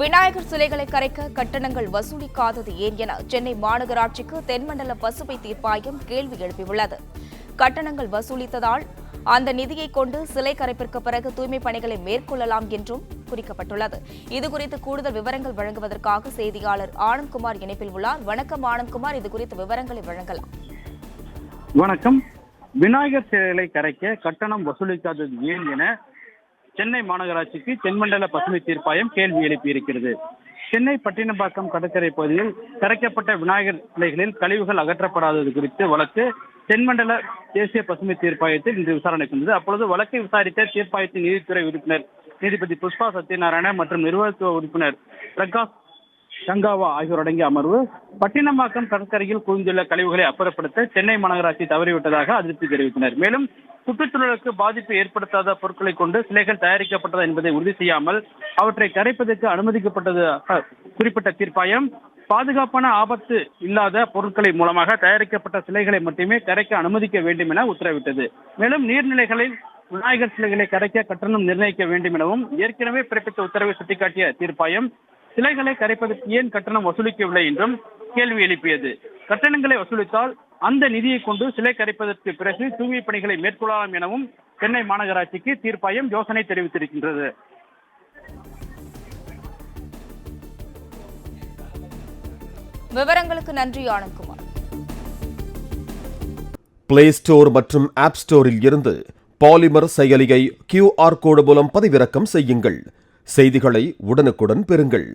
விநாயகர் சிலைகளை கரைக்க கட்டணங்கள் வசூலிக்காதது ஏன் என சென்னை மாநகராட்சிக்கு தென்மண்டல பசுமை தீர்ப்பாயம் கேள்வி எழுப்பியுள்ளது. கட்டணங்கள் வசூலித்ததால் அந்த நிதியை கொண்டு சிலை கரைப்பிற்கு பிறகு தூய்மை பணிகளை மேற்கொள்ளலாம் என்றும் குறிக்கப்பட்டுள்ளது. இதுகுறித்து கூடுதல் விவரங்கள் வழங்குவதற்காக செய்தியாளர் ஆனந்த்குமார் இணைப்பில் உள்ளார். வணக்கம் ஆனந்த்குமார் இதுகுறித்து விவரங்களை வழங்கலாம். வணக்கம். விநாயகர் சிலைகளை கரைக்க கட்டணம் வசூலிக்காதது ஏன் என சென்னை மாநகராட்சிக்கு தென்மண்டல பசுமை தீர்ப்பாயம் கேள்வி எழுப்பியிருக்கிறது. சென்னை பட்டினப்பாக்கம் கடற்கரை பகுதியில் கரைக்கப்பட்ட விநாயகர் சிலைகளில் கழிவுகள் அகற்றப்படாதது குறித்து வழக்கு தென்மண்டல தேசிய பசுமை தீர்ப்பாயத்தில் இன்று விசாரணைக்கு வந்தது. அப்பொழுது வழக்கை விசாரித்த தீர்ப்பாயத்தின் நீதித்துறை உறுப்பினர் நீதிபதி புஷ்பா சத்யநாராயண மற்றும் நிர்வாகத்துவ உறுப்பினர் பிரகாஷ் சங்காவா ஆகியோர் அடங்கிய அமர்வு பட்டினமாக்கம் கடற்கரையில் குவிந்துள்ள கழிவுகளை அப்புறப்படுத்த சென்னை மாநகராட்சி தவறிவிட்டதாக அதிருப்தி தெரிவித்தனர். மேலும் சுற்றுச்சூழலுக்கு பாதிப்பு ஏற்படுத்தாத பொருட்களை கொண்டு சிலைகள் தயாரிக்கப்பட்டதா என்பதை உறுதி செய்யாமல் அவற்றை கரைப்பதற்கு அனுமதிக்கப்பட்டது குறிப்பிட்ட தீர்ப்பாயம். பாதுகாப்பான ஆபத்து இல்லாத பொருட்களை மூலமாக தயாரிக்கப்பட்ட சிலைகளை மட்டுமே கரைக்க அனுமதிக்க வேண்டும் என உத்தரவிட்டது. மேலும் நீர்நிலைகளில் விநாயகர் சிலைகளை கரைக்க கட்டணம் நிர்ணயிக்க வேண்டும் எனவும் ஏற்கனவே பிறப்பித்த உத்தரவை சுட்டிக்காட்டிய தீர்ப்பாயம். சிலைகளை கரைப்பதற்கு ஏன் கட்டணம் வசூலிக்கவில்லை என்றும் கேள்வி எழுப்பியது. கட்டணங்களை வசூலித்தால் அந்த நிதியை கொண்டு சிலை கரைப்பதற்கு பிறகு தூய்மை பணிகளை மேற்கொள்ளலாம் எனவும் சென்னை மாநகராட்சிக்கு தீர்ப்பாயம் யோசனை தெரிவித்திருக்கின்றது. விவரங்களுக்கு நன்றி ஆனந்த்குமார். பிளே ஸ்டோர் மற்றும் ஆப் ஸ்டோரில் இருந்து பாலிமர் செயலியை கியூஆர் கோடு மூலம் பதிவிறக்கம் செய்யுங்கள். செய்திகளை உடனுக்குடன் பெறுங்கள்.